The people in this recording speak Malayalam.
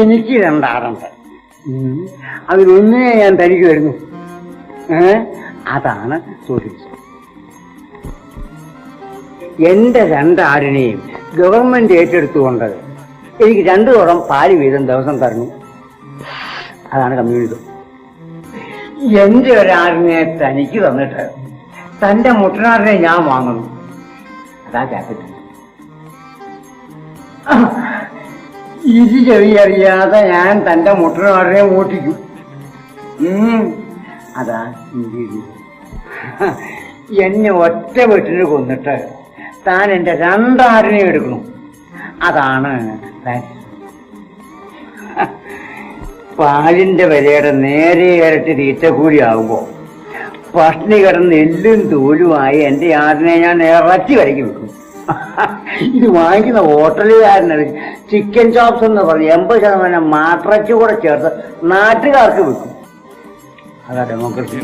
എനിക്ക് രണ്ടാറുണ്ട്. അതിലൊന്നിനെ ഞാൻ തനിക്ക് വരുന്നു അതാണ് ചോദിച്ചത് എന്റെ രണ്ടാടിനെയും ഗവൺമെന്റ് ഏറ്റെടുത്തുകൊണ്ട് എനിക്ക് രണ്ടു തോളം പാൽ വീതം ദിവസം തരണം അതാണ് കമ്മ്യൂണിസം. എന്റെ ഒരാടിനെ തനിക്ക് തന്നിട്ട് തന്റെ മുട്ടനാടിനെ ഞാൻ വാങ്ങുന്നു. അതാ ക്യാപിറ്റൽ ഇരു ചെവി അറിയാതെ ഞാൻ തന്റെ മുട്ടനാടിനെ ഓട്ടിക്കും. അതാ എന്നെ ഒറ്റ വീട്ടിന് കൊന്നിട്ട് താൻ എന്റെ രണ്ടാടിനെ എടുക്കണം അതാണ്. പാലിന്റെ വിലയുടെ നേരെ ഇരട്ടി തീറ്റ കൂടി ആകുമ്പോ പട്ടിണി കിടന്ന് എല്ലും തോലുമായി എന്റെ ആടിനെ ഞാൻ ഇറച്ചി വരയ്ക്ക് വെക്കും ഇത് വാങ്ങിക്കുന്ന ഹോട്ടലുകാരന് ചിക്കൻ ചോപ്സ് എന്ന് പറഞ്ഞ് എൺപത് ശതമാനം മാട്ടിറച്ചി കൂടെ ചേർത്ത് നാട്ടുകാർക്ക് വിൽക്കും അതാ ഡെമോക്രസി.